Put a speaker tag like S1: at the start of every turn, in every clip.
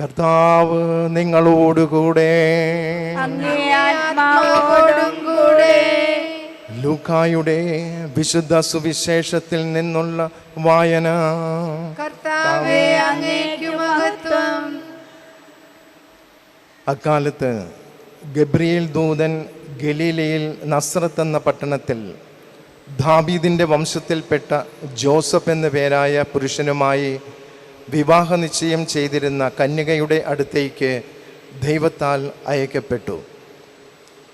S1: കർത്താവ് നിങ്ങളോടുകൂടെ ലൂക്കായുടെ വിശുദ്ധ സുവിശേഷത്തിൽ നിന്നുള്ള വായന. അക്കാലത്ത് ഗബ്രിയേൽ ദൂതൻ ഗലീലയിൽ നസ്രത്ത് എന്ന പട്ടണത്തിൽ ദാബീദിന്റെ വംശത്തിൽപ്പെട്ട ജോസഫ് എന്ന പേരായ പുരുഷനുമായി വിവാഹ നിശ്ചയം ചെയ്തിരുന്ന കന്യകയുടെ അടുത്തേക്ക് ദൈവത്താൽ അയക്കപ്പെട്ടു.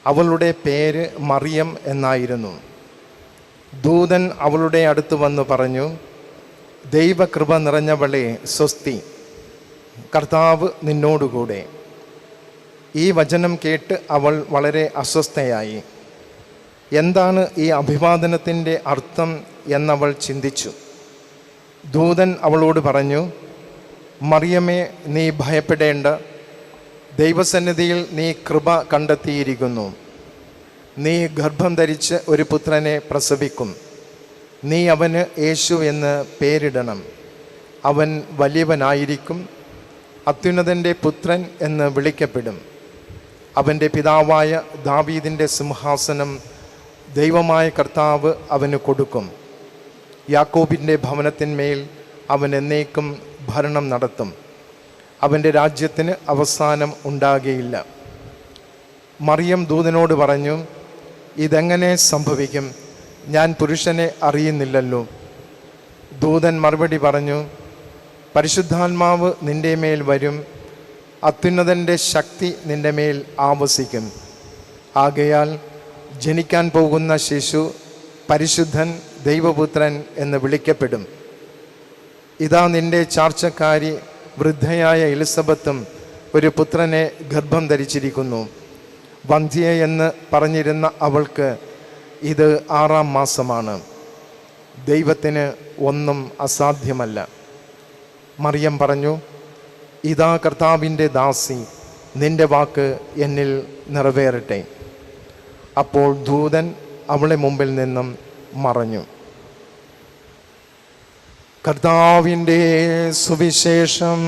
S1: അവളുടെ പേര് മറിയം എന്നായിരുന്നു. ദൂതൻ അവളുടെ അടുത്ത് വന്ന് പറഞ്ഞു ദൈവകൃപ നിറഞ്ഞവളെ സ്വസ്തി കർത്താവ് നിന്നോടുകൂടെ. ഈ വചനം കേട്ട് അവൾ വളരെ അസ്വസ്ഥയായി. എന്താണ് ഈ അഭിവാദനത്തിന്റെ അർത്ഥം? എന്നവൾ ചിന്തിച്ചു. ദൂതൻ അവളോട് പറഞ്ഞു മറിയമേ നീ ഭയപ്പെടേണ്ട. ദൈവസന്നിധിയിൽ നീ കൃപ കണ്ടെത്തിയിരിക്കുന്നു. നീ ഗർഭം ധരിച്ച് ഒരു പുത്രനെ പ്രസവിക്കും. നീ അവന് യേശു എന്ന് പേരിടണം. അവൻ വലിയവനായിരിക്കും. അത്യുന്നതന്റെ പുത്രൻ എന്ന് വിളിക്കപ്പെടും. അവന്റെ പിതാവായ ദാവീദിന്റെ സിംഹാസനം ദൈവമായ കർത്താവ് അവന് കൊടുക്കും. യാക്കോബിന്റെ ഭവനത്തിന്മേൽ അവൻ എന്നേക്കും ഭരണം നടത്തും. അവന്റെ രാജ്യത്തിന് അവസാനം ഉണ്ടാകുകയില്ല മറിയം ദൂതനോട് പറഞ്ഞു ഇതെങ്ങനെ സംഭവിക്കും? ഞാൻ പുരുഷനെ അറിയുന്നില്ലല്ലോ. ദൂതൻ മറുപടി പറഞ്ഞു പരിശുദ്ധാത്മാവ് നിന്റെ മേൽ വരും. അത്യുന്നതന്റെ ശക്തി നിന്റെ മേൽ ആവസിക്കും. ആകയാൽ ജനിക്കാൻ പോകുന്ന ശിശു പരിശുദ്ധൻ ദൈവപുത്രൻ എന്ന് വിളിക്കപ്പെടും. ഇതാ നിന്റെ ചാർച്ചക്കാരി വൃദ്ധയായ എലിസബത്തും ഒരു പുത്രനെ ഗർഭം ധരിച്ചിരിക്കുന്നു. വന്ധ്യ എന്ന് പറഞ്ഞിരുന്ന അവൾക്ക് ഇത് ആറാം മാസമാണ്. ദൈവത്തിന് ഒന്നും അസാധ്യമല്ല. മറിയം പറഞ്ഞു ഇതാ കർത്താവിന്റെ ദാസി നിന്റെ വാക്ക് എന്നിൽ നിറവേറട്ടെ. അപ്പോൾ ദൂതൻ അവളെ മുമ്പിൽ നിന്നും മറഞ്ഞു. കർത്താവിന്റെ സുവിശേഷം.